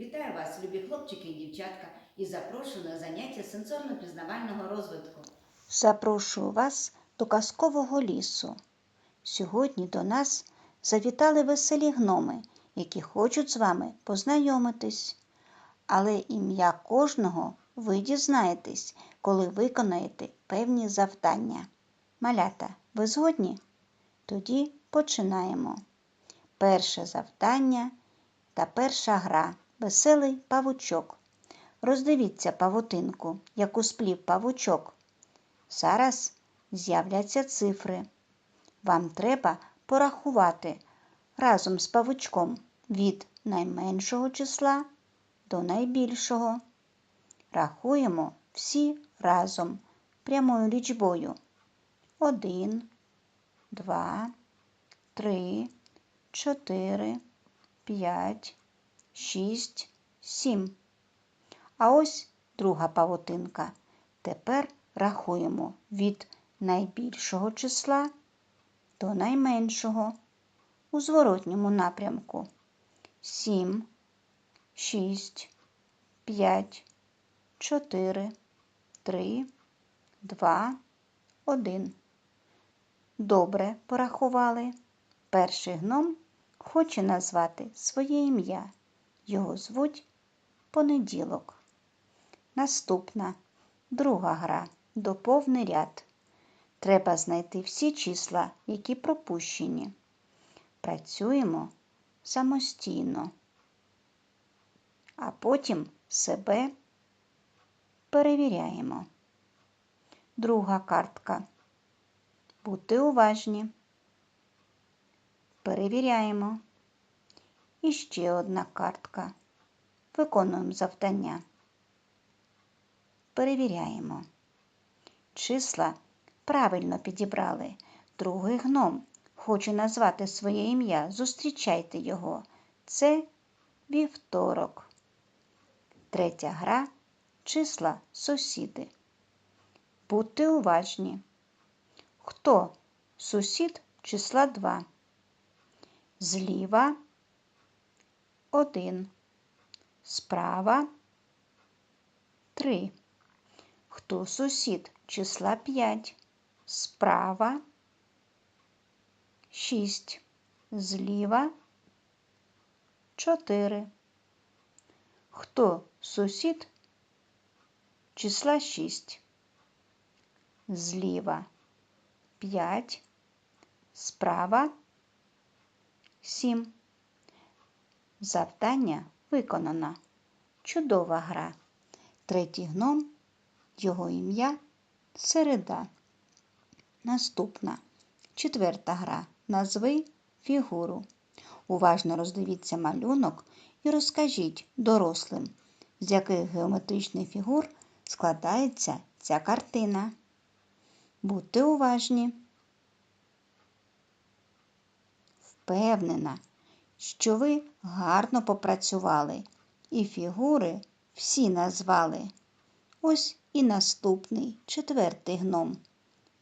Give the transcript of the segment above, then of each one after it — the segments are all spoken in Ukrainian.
Вітаю вас, любі хлопчики і дівчатка, і запрошую на заняття сенсорно-пізнавального розвитку. Запрошую вас до казкового лісу. Сьогодні до нас завітали веселі гноми, які хочуть з вами познайомитись. Але ім'я кожного ви дізнаєтесь, коли виконаєте певні завдання. Малята, ви згодні? Тоді починаємо. Перше завдання та перша гра веселий павучок. Роздивіться павутинку, яку сплів павучок. Зараз з'являться цифри. Вам треба порахувати разом з павучком від найменшого числа до найбільшого. Рахуємо всі разом прямою лічбою. Один, два, три, чотири, п'ять, шість, сім. А ось друга павутинка. Тепер рахуємо від найбільшого числа до найменшого у зворотньому напрямку. Сім, шість, п'ять, чотири, три, два, один. Добре порахували. Перший гном хоче назвати своє ім'я. Його звуть Понеділок. Наступна друга гра доповни ряд. Треба знайти всі числа, які пропущені. Працюємо самостійно, а потім себе перевіряємо. Друга картка. Будьте уважні. Перевіряємо. І ще одна картка. Виконуємо завдання. Перевіряємо. Числа правильно підібрали. Другий гном хоче назвати своє ім'я. Зустрічайте його. Це вівторок. Третя гра числа сусіди. Будьте уважні. Хто сусід числа 2? Зліва 1. Справа 3. Хто сусід числа 5? Справа 6. Зліва 4. Хто сусід числа 6? Зліва 5. Справа 7. Завдання виконано. Чудова гра. Третій гном, його ім'я Середа. Наступна. Четверта гра. Назви фігуру. Уважно роздивіться малюнок і розкажіть дорослим, з яких геометричних фігур складається ця картина. Будьте уважні. Впевнена, що ви гарно попрацювали і фігури всі назвали. Ось і наступний четвертий гном.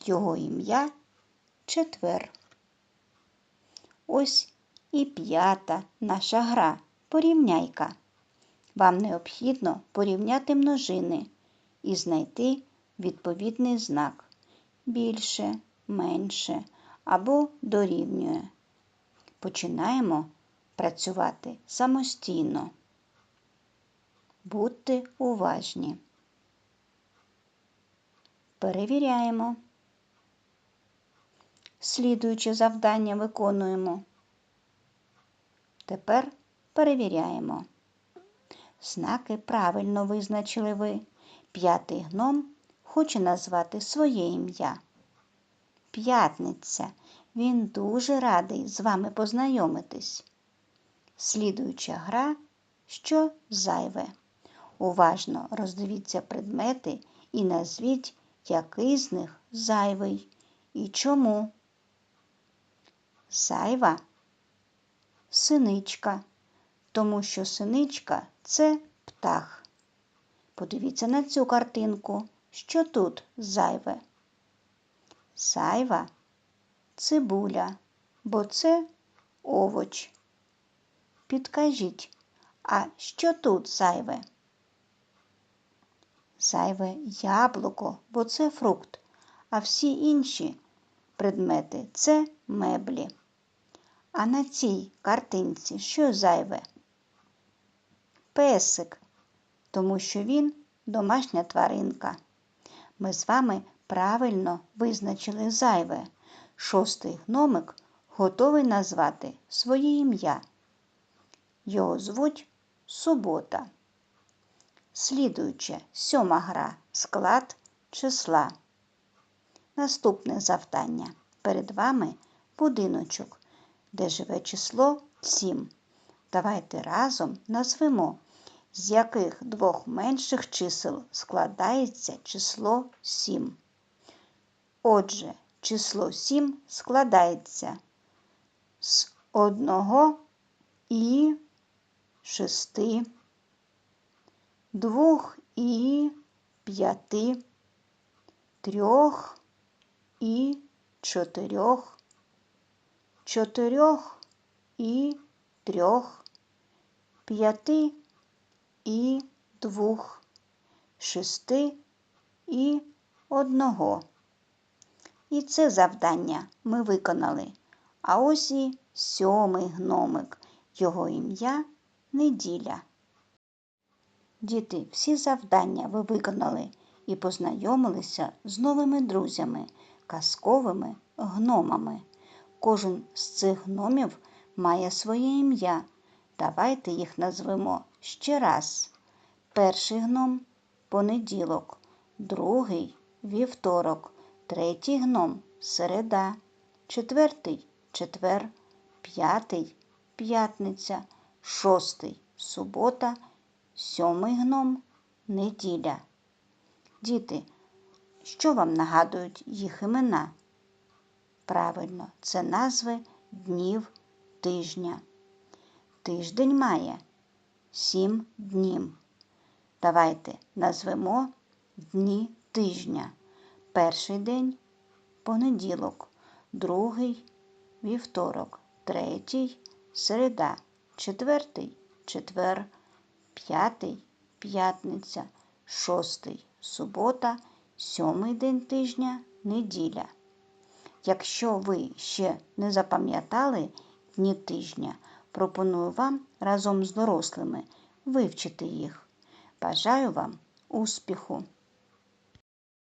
Його ім'я четвер. Ось і п'ята наша гра порівняйка. Вам необхідно порівняти множини і знайти відповідний знак більше, менше або дорівнює. Починаємо працювати самостійно. Будьте уважні. Перевіряємо. Слідуюче завдання виконуємо. Тепер перевіряємо. Знаки правильно визначили ви. П'ятий гном хоче назвати своє ім'я. П'ятниця. Він дуже радий з вами познайомитись. Слідуюча гра, що зайве. Уважно роздивіться предмети і назвіть, який з них зайвий і чому. Зайва синичка, тому що синичка це птах. Подивіться на цю картинку, що тут зайве. Зайва цибуля, бо це овоч. Підкажіть, А що тут зайве? Зайве яблуко, бо це фрукт, а всі інші предмети це меблі. А на цій картинці що зайве? Песик, тому що він домашня тваринка. Ми з вами правильно визначили зайве. Шостий гномик готовий назвати своє ім'я. Його звуть Субота. Слідуюче сьома гра склад числа. Наступне завдання. Перед вами будиночок, де живе число 7. Давайте разом назвемо, з яких двох менших чисел складається число 7. Отже, число 7 складається з одного і шести, двох і п'яти, трьох і чотирьох, чотирьох і трьох, п'яти і двох, шести і одного. І це завдання ми виконали. А ось і сьомий гномик. Його ім'я неділя. Діти, всі завдання ви виконали і познайомилися з новими друзями, казковими гномами. Кожен з цих гномів має своє ім'я. Давайте їх назвемо ще раз. Перший гном понеділок, другий вівторок, третій гном середа, четвертий четвер, п'ятий п'ятниця, шостий субота, сьомий гном неділя. Діти, що вам нагадують їх імена? Правильно, це назви днів тижня. Тиждень має сім днів. Давайте назвемо дні тижня. Перший день понеділок, другий вівторок, третій середа, четвертий четвер, п'ятий п'ятниця, шостий субота, сьомий день тижня неділя. Якщо ви ще не запам'ятали дні тижня, пропоную вам разом з дорослими вивчити їх. Бажаю вам успіху!